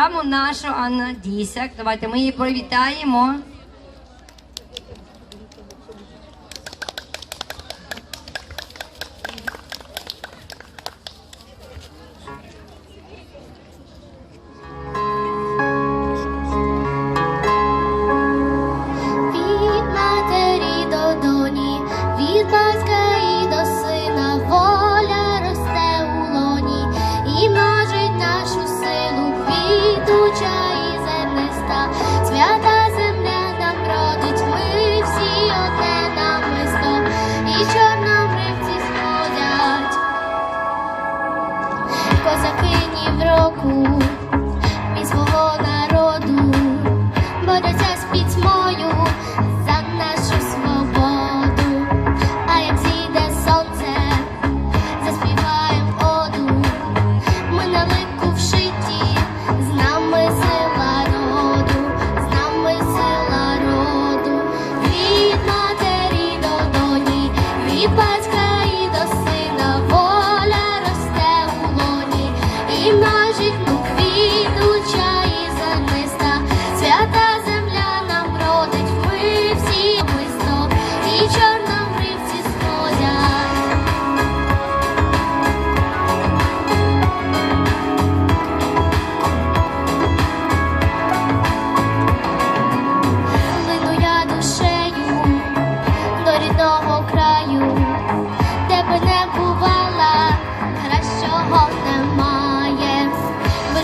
програму нашу Анна Дісяк. Давайте ми її привітаємо.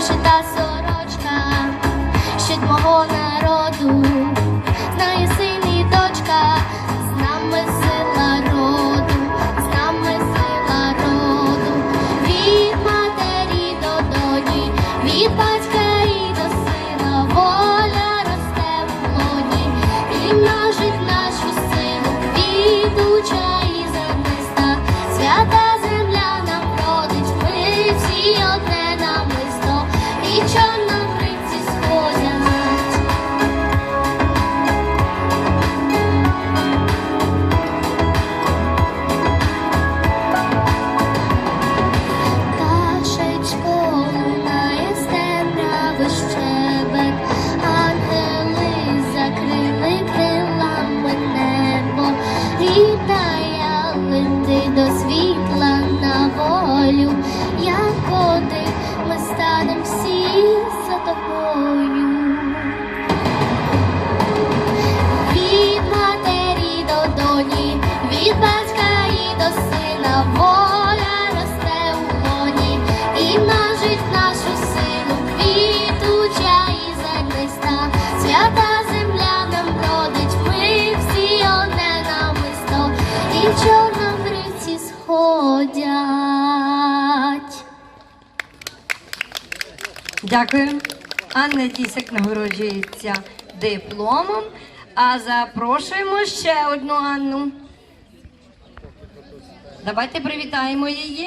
шита сорочка, щит мого народу. до світла на волю, як води ми станемо всі за тобою. Від матері до доні, від батька і до сина воля росте у гоні і множить нашу силу квітуча і зерниста свята земля нам родить, ми всі одне намисто. І Дякую. Анна Тісик нагороджується дипломом. А запрошуємо ще одну Анну. Давайте привітаємо її.